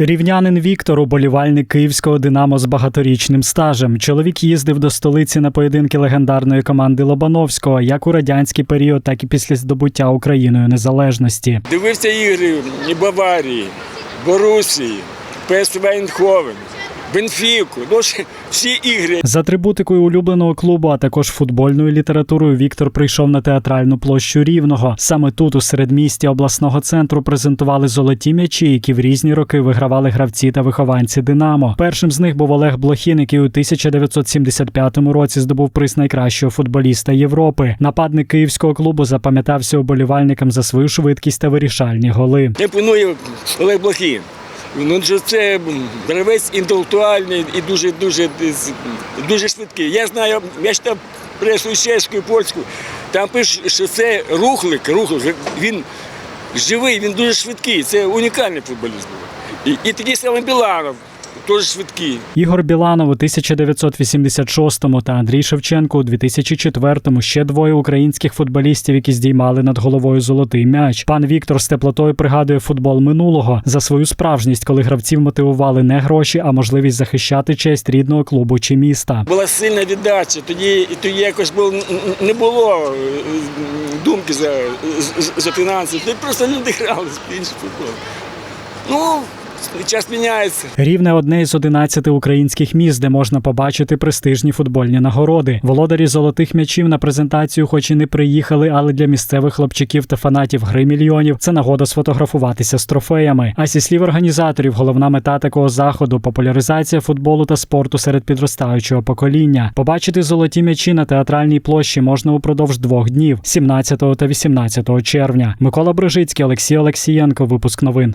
Рівнянин Віктор, уболівальник київського Динамо з багаторічним стажем. Чоловік їздив до столиці на поєдинки легендарної команди Лобановського як у радянський період, так і після здобуття Україною незалежності. Дивився ігри і Баварії, Борусії, ПСВ Ейнховен, Бенфіку. Ну, ж всі ігри. За атрибутикою улюбленого клубу, а також футбольною літературою, Віктор прийшов на театральну площу Рівного. Саме тут, у середмісті обласного центру, презентували золоті м'ячі, які в різні роки вигравали гравці та вихованці Динамо. Першим з них був Олег Блохін, який у 1975 році здобув приз найкращого футболіста Європи. Нападник київського клубу запам'ятався уболівальникам за свою швидкість та вирішальні голи. Імпонує Олег Блохін. Ну, що це гравець інтелектуальний і дуже, дуже, дуже швидкий. Я знаю, я читав пресу чеську і польську. Там пишуть, що це рухлик, рухлик. Він живий, він дуже швидкий. Це унікальний футболіст. І, і такий самий Біланов, теж швидкий. Ігор Біланов у 1986-му та Андрій Шевченко у 2004-му ще двоє українських футболістів, які здіймали над головою золотий м'яч. Пан Віктор з теплотою пригадує футбол минулого за свою справжність, коли гравців мотивували не гроші, а можливість захищати честь рідного клубу чи міста. Була сильна віддача, тоді, і тоді якось було, не було е, думки за, за, за фінанси. Тоді просто люди грали в інший футбол. Ну, час міняється. Рівне одне із 11 українських міст, де можна побачити престижні футбольні нагороди. Володарі золотих м'ячів на презентацію, хоч і не приїхали, але для місцевих хлопчиків та фанатів гри мільйонів це нагода сфотографуватися з трофеями. А зі слів організаторів, головна мета такого заходу популяризація футболу та спорту серед підростаючого покоління. Побачити золоті м'ячі на театральній площі можна упродовж двох днів 17 та 18 червня. Микола Брижицький, Олексій Олексієнко. Випуск новин.